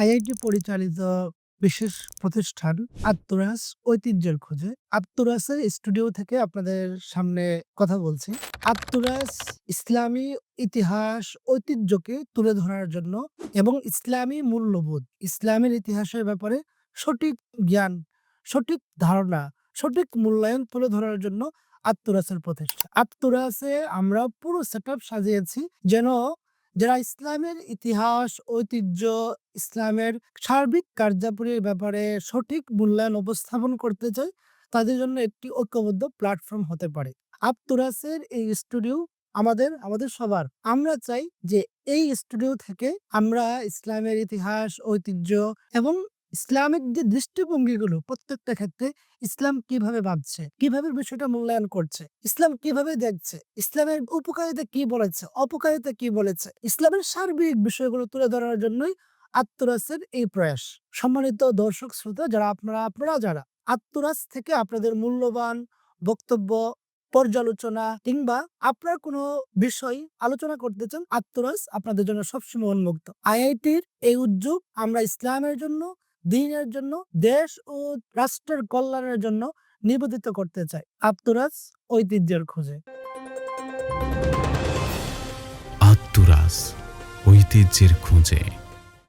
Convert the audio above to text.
IIT পরিচালিত বিশেষ প্রতিষ্ঠান আত্মরাস ঐতিহ্যের খোঁজে। আত্মরাসের স্টুডিও থেকে আপনাদের সামনে কথা বলছি। আত্মরাস ইসলামী ইতিহাস ঐতিহ্যকে তুলে ধরার জন্য এবং ইসলামী মূল্যবোধ, ইসলামের ইতিহাসের ব্যাপারে সঠিক জ্ঞান, সঠিক ধারণা, সঠিক মূল্যায়ন তুলে ধরার জন্য আত্মরাসের প্রতিষ্ঠা। আত্মরাসে আমরা পুরো সেট সাজিয়েছি যেন যারা ইসলামের ইতিহাস, ঐতিহ্য, ইসলামের সার্বিক কার্যাবলীর ব্যাপারে সঠিক মূল্যায়ন উপস্থাপন করতে চায়, তাদের জন্য একটি ঐক্যবদ্ধ প্ল্যাটফর্ম হতে পারে। আবতুরাসের এই স্টুডিও আমাদের আমাদের সবার। আমরা চাই যে এই স্টুডিও থেকে আমরা ইসলামের ইতিহাস, ঐতিহ্য এবং ইসলামিক যে দৃষ্টিভঙ্গিগুলো প্রত্যেকটা ক্ষেত্রে ইসলাম কীভাবে ভাবছে, কীভাবে বিষয়টা মূল্যায়ন করছে, ইসলাম কীভাবে দেখছে, ইসলামের উপকারিতা কি বলেছে, অপকারিতা কি বলেছে, ইসলামের সার্বিক বিষয়গুলো তুলে ধরার জন্যই আত্মরাসের এই প্রয়াস। সম্মানিত দর্শক, শ্রোতা, যারা আপনারা আপনারা যারা আত্মরাস থেকে আপনাদের মূল্যবান বক্তব্য, পর্যালোচনা কিংবা আপনার কোনো বিষয় আলোচনা করতে চান, আত্মরাস আপনাদের জন্য সবসময় উন্মুক্ত। আইআইটির এই উদ্যোগ আমরা ইসলামের জন্য দিনের জন্য দেশ ও রাষ্ট্রের কল্যাণের জন্য নিবেদিত করতে চায় আত্মরাজ ঐতিহ্যের খোঁজে। আত্মরাজ ঐতিহ্যের খোঁজে।